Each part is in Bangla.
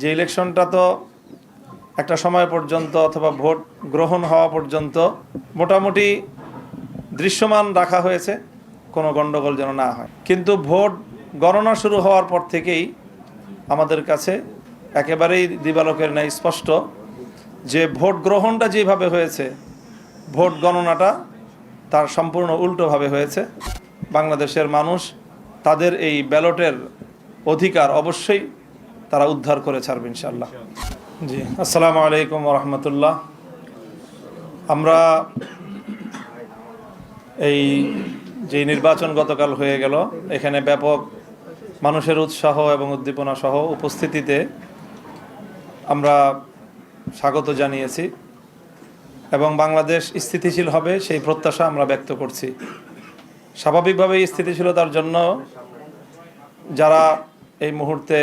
যে ইলেকশনটা তো একটা সময় পর্যন্ত অথবা ভোট গ্রহণ হওয়া পর্যন্ত মোটামুটি দৃশ্যমান রাখা হয়েছে, কোনো গণ্ডগোল যেন না হয়। কিন্তু ভোট গণনা শুরু হওয়ার পর থেকেই আমাদের কাছে একেবারেই দিবালোকের ন্যায় স্পষ্ট যে ভোট গ্রহণটা যেভাবে হয়েছে, ভোট গণনাটা তার সম্পূর্ণ উল্টোভাবে হয়েছে। বাংলাদেশের মানুষ তাদের এই ব্যালটের অধিকার অবশ্যই তারা উদ্ধার করে ছাড়বে ইনশাল্লাহ জি, আসসালামু আলাইকুম রহমতুল্লাহ। আমরা এই যে নির্বাচন গতকাল হয়ে গেল, এখানে ব্যাপক মানুষের উৎসাহ এবং উদ্দীপনা সহ উপস্থিতিতে আমরা স্বাগত জানিয়েছি এবং বাংলাদেশ স্থিতিশীল হবে সেই প্রত্যাশা আমরা ব্যক্ত করছি। স্বাভাবিকভাবেই স্থিতিশীলতার জন্য যারা এই মুহূর্তে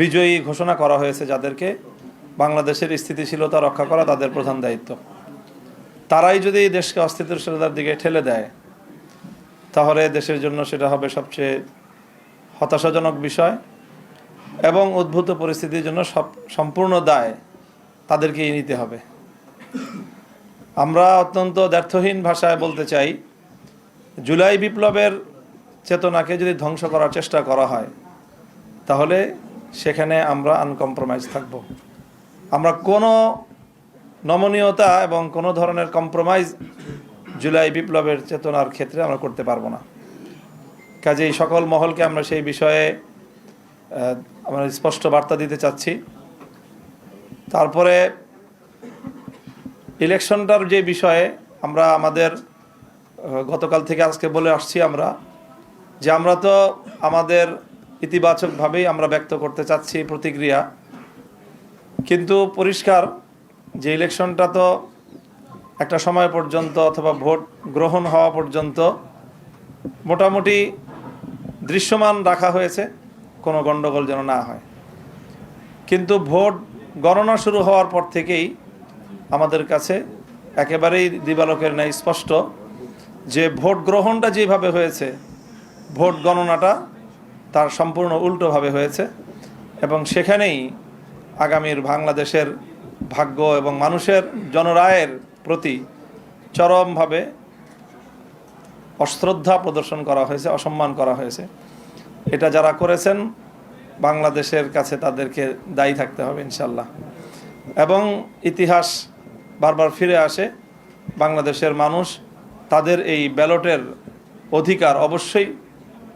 বিজয়ী ঘোষণা করা হয়েছে যাদেরকে বাংলাদেশের স্থিতিশীলতা রক্ষা করা তাদের প্রধান দায়িত্ব। তারাই যদি দেশকে অস্থিতিশীলতার দিকে ঠেলে দেয়, তাহলে দেশের জন্য সেটা হবে সবচেয়ে হতাশাজনক বিষয় এবং উদ্ভূত পরিস্থিতির জন্য সব সম্পূর্ণ দায় তাদেরকেই নিতে হবে। আমরা অত্যন্ত দ্ব্যর্থহীন ভাষায় বলতে চাই, জুলাই বিপ্লবের চেতনাকে যদি ধ্বংস করার চেষ্টা করা হয়, তাহলে সেখানে আমরা আনকম্প্রোমাইজ থাকব। আমরা কোনো নমনীয়তা এবং কোনো ধরনের কম্প্রোমাইজ জুলাই বিপ্লবের চেতনার ক্ষেত্রে আমরা করতে পারব না। কাজেই সকল মহলকে আমরা সেই বিষয়ে আমরা স্পষ্ট বার্তা দিতে চাচ্ছি। তারপরে ইলেকশনটার যে বিষয়ে আমরা আমাদের গতকাল থেকে আজকে বলে আসছি আমরা, যে আমরা তো আমাদের ইতিবাচকভাবেই আমরা ব্যক্ত করতে চাচ্ছি এই প্রতিক্রিয়া। কিন্তু পরিষ্কার, যে ইলেকশনটা তো একটা সময় পর্যন্ত অথবা ভোট গ্রহণ হওয়া পর্যন্ত মোটামুটি দৃশ্যমান রাখা হয়েছে, কোনো গণ্ডগোল যেন না হয়। কিন্তু ভোট গণনা শুরু হওয়ার পর থেকেই আমাদের কাছে একেবারেই দিবালোকের ন্যায় স্পষ্ট যে ভোট গ্রহণটা যেভাবে হয়েছে, ভোট গণনাটা তার সম্পূর্ণ উল্টোভাবে হয়েছে এবং সেখানেই আগামীর বাংলাদেশের ভাগ্য এবং মানুষের জনরায়ের প্রতি চরমভাবে অশ্রদ্ধা প্রদর্শন করা হয়েছে, অসম্মান করা হয়েছে। এটা যারা করেছেন, বাংলাদেশের কাছে তাদেরকে দায়ী থাকতে হবে ইনশাল্লাহ এবং ইতিহাস বারবার ফিরে আসে, বাংলাদেশের মানুষ তাদের এই ব্যালটের অধিকার অবশ্যই